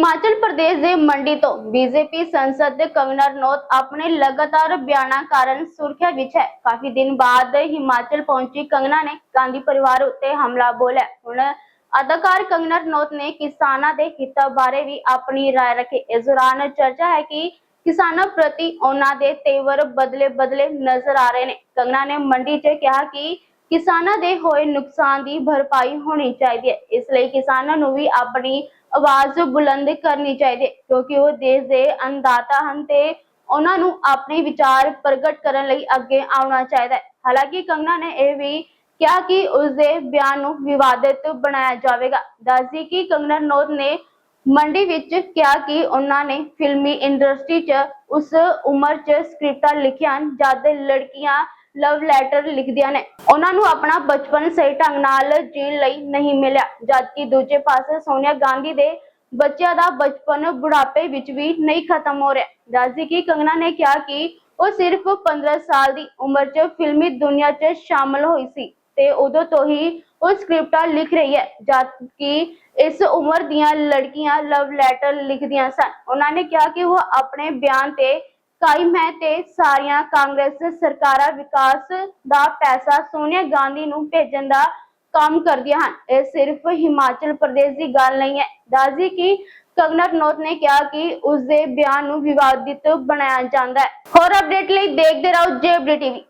ਹਿਮਾਚਲ ਪ੍ਰਦੇਸ਼ ਦੇ ਮੰਡੀ ਤੋਂ ਬੀਜੇਪੀ ਸੰਸਦ ਦੇ ਕੰਗਨਾ ਰਣੌਤ ਆਪਣੇ ਲਗਾਤਾਰ ਬਿਆਨਾਂ ਕਾਰਨ ਸੁਰਖੀਆਂ ਵਿੱਚ ਹੈ ਕਾਫੀ ਦਿਨ ਬਾਅਦ ਹਿਮਾਚਲ ਪਹੁੰਚੀ ਕੰਗਨਾ ਨੇ ਗਾਂਧੀ ਪਰਿਵਾਰ ਉੱਤੇ ਹਮਲਾ ਬੋਲਿਆ ਹੁਣ ਅਦਾਕਾਰ ਕੰਗਨਾ ਰਣੌਤ ਨੇ ਕਿਸਾਨਾਂ ਦੇ ਹਿੱਤਾਂ ਬਾਰੇ ਵੀ ਆਪਣੀ رائے ਰੱਖੀ ਇਸ ਦੌਰਾਨ ਚਰਚਾ ਹੈ ਕਿ ਕਿਸਾਨਾਂ ਪ੍ਰਤੀ ਉਹਨਾਂ ਦੇ ਤੇਵਰ ਬਦਲੇ ਬਦਲੇ ਨਜ਼ਰ ਆ ਰਹੇ ਨੇ ਕੰਗਨਾ ਨੇ ਮੰਡੀ 'ਚ ਕਿਹਾ ਕਿ ਕਿਸਾਨਾਂ ਦੇ ਹੋਏ ਨੁਕਸਾਨ ਦੀ ਭਰਪਾਈ ਹੋਣੀ ਚਾਹੀਦੀ ਹੈ। ਇਸ ਲਈ ਕਿਸਾਨਾਂ ਨੂੰ ਵੀ ਆਪਣੀ ਆਵਾਜ਼ ਬੁਲੰਦ ਕਰਨੀ ਚਾਹੀਦੀ ਹੈ, ਕਿਉਂਕਿ ਉਹ ਦੇਸ਼ ਦੇ ਅੰਨਦਾਤਾ ਹਨ ਤੇ ਉਹਨਾਂ ਨੂੰ ਆਪਣੇ ਵਿਚਾਰ ਪ੍ਰਗਟ ਕਰਨ ਲਈ ਅੱਗੇ ਆਉਣਾ ਚਾਹੀਦਾ ਹੈ। ਹਾਲਾਂਕਿ ਕੰਗਨਾ ਨੇ ਇਹ ਵੀ ਕਿਹਾ ਕਿ ਉਸ ਦੇ ਬਿਆਨ ਨੂੰ ਵਿਵਾਦਿਤ ਬਣਾਇਆ ਜਾਵੇਗਾ। ਦੱਸਦੀ ਕਿ ਕੰਗਨਾ ਰਣੌਤ ਨੇ ਮੰਡੀ ਵਿੱਚ ਕਿਹਾ ਕਿ ਉਹਨਾਂ ਨੇ ਫਿਲਮੀ ਇੰਡਸਟਰੀ 'ਚ ਉਸ ਉਮਰ 'ਚ ਸਕ੍ਰਿਪਟਾਂ ਲਿਖੀਆਂ ਹਨ ਜਦ ਲੜਕੀਆਂ ਲਵ ਲੈਟਰ ਲਿਖਦੀਆਂ ਨੇ। ਉਹਨਾਂ ਨੂੰ ਆਪਣਾ ਬਚਪਨ ਸਹੀ ਢੰਗ ਨਾਲ ਜੀਣ ਲਈ ਨਹੀਂ ਮਿਲਿਆ। ਜਦਕਿ ਦੂਜੇ ਪਾਸੇ ਸੋਨੀਆ ਗਾਂਧੀ ਦੇ ਬੱਚਿਆਂ ਦਾ ਬਚਪਨ ਬੁਢਾਪੇ ਵਿੱਚ ਵੀ ਨਹੀਂ ਖਤਮ ਹੋ ਰਿਹਾ। ਦੱਸਦੀ ਕਿ ਕੰਗਨਾ ਨੇ ਕਿਹਾ ਕਿ ਉਹ ਸਿਰਫ 15 ਸਾਲ ਦੀ ਉਮਰ 'ਚ ਫਿਲਮੀ ਦੁਨੀਆ 'ਚ ਸ਼ਾਮਲ ਹੋਈ ਸੀ ਤੇ ਉਦੋਂ ਤੋਂ ਹੀ ਉਹ ਸਕ੍ਰਿਪਟਾਂ ਲਿਖ ਰਹੀ ਹੈ। ਜਦਕਿ ਇਸ ਉਮਰ ਦੀਆਂ ਲੜਕੀਆਂ ਲਵ ਲੈਟਰ ਲਿਖਦੀਆਂ ਸਨ। ਉਹਨਾਂ ਨੇ ਕਿਹਾ ਕਿ ਉਹ ਆਪਣੇ ਬਿਆਨ ਤੇ ਕਾਇਮ ਹੈ ਤੇ ਸਾਰੀਆਂ ਕਾਂਗਰਸ ਸਰਕਾਰਾਂ ਵਿਕਾਸ ਦਾ ਪੈਸਾ ਸੋਨੀਆ ਗਾਂਧੀ ਨੂੰ ਭੇਜਣ ਦਾ ਕੰਮ ਕਰਦੀਆਂ ਹਨ। ਇਹ ਸਿਰਫ ਹਿਮਾਚਲ ਪ੍ਰਦੇਸ਼ ਦੀ ਗੱਲ ਨਹੀਂ ਹੈ। ਦੱਸਦੀ ਕਿ ਕੰਗਨਾ ਰਣੌਤ ਨੇ ਕਿਹਾ ਕਿ ਉਸ ਦੇ ਬਿਆਨ ਨੂੰ ਵਿਵਾਦਿਤ ਬਣਾਇਆ ਜਾਂਦਾ ਹੈ। ਹੋਰ ਅਪਡੇਟ ਲਈ ਦੇਖਦੇ ਰਹੋ ਜੇਬਡੀ ਟੀਵੀ।